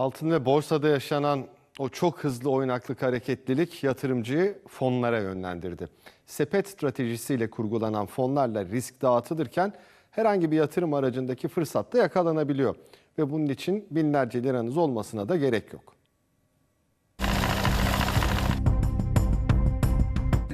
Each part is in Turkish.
Altın ve borsada yaşanan o çok hızlı oynaklık hareketlilik yatırımcıyı fonlara yönlendirdi. Sepet stratejisiyle kurgulanan fonlarla risk dağıtılırken herhangi bir yatırım aracındaki fırsat da yakalanabiliyor. Ve bunun için binlerce liranız olmasına da gerek yok.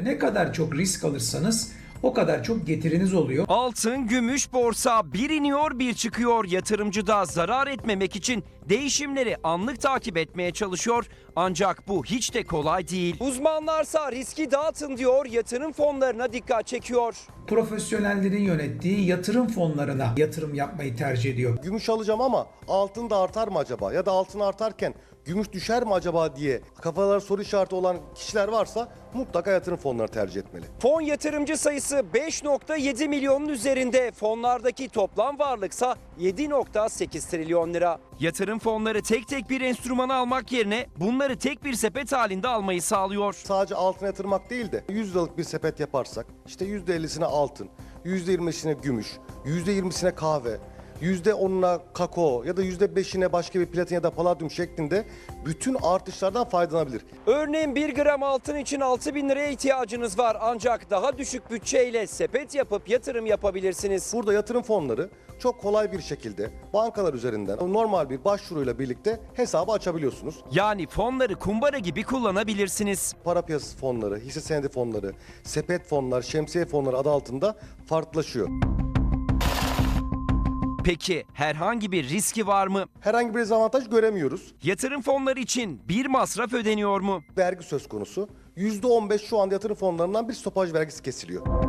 Ne kadar çok risk alırsanız o kadar çok getiriniz oluyor. Altın, gümüş, borsa bir iniyor bir çıkıyor. Yatırımcı da zarar etmemek için değişimleri anlık takip etmeye çalışıyor. Ancak bu hiç de kolay değil. Uzmanlarsa riski dağıtın diyor, yatırım fonlarına dikkat çekiyor. Profesyonellerin yönettiği yatırım fonlarına yatırım yapmayı tercih ediyor. Gümüş alacağım ama altın da artar mı acaba? Ya da altın artarken gümüş düşer mi acaba diye kafalar soru işareti olan kişiler varsa mutlaka yatırım fonları tercih etmeli. Fon yatırımcı sayısı 5.7 milyonun üzerinde. Fonlardaki toplam varlıksa 7.8 trilyon lira. Yatırım fonları tek tek bir enstrümanı almak yerine bunları tek bir sepet halinde almayı sağlıyor. Sadece altına yatırmak değil de 100 liralık bir sepet yaparsak işte %50'sine altın, %20'sine gümüş, %20'sine kahve, %10'una kakao ya da %5'ine başka bir platin ya da paladyum şeklinde bütün artışlardan faydalanabilir. Örneğin 1 gram altın için 6 bin liraya ihtiyacınız var ancak daha düşük bütçeyle sepet yapıp yatırım yapabilirsiniz. Burada yatırım fonları çok kolay bir şekilde bankalar üzerinden normal bir başvuruyla birlikte hesabı açabiliyorsunuz. Yani fonları kumbara gibi kullanabilirsiniz. Para piyasası fonları, hisse senedi fonları, sepet fonlar, şemsiye fonları adı altında farklılaşıyor. Peki herhangi bir riski var mı? Herhangi bir dezavantaj göremiyoruz. Yatırım fonları için bir masraf ödeniyor mu? Vergi söz konusu. %15 şu anda yatırım fonlarından bir stopaj vergisi kesiliyor.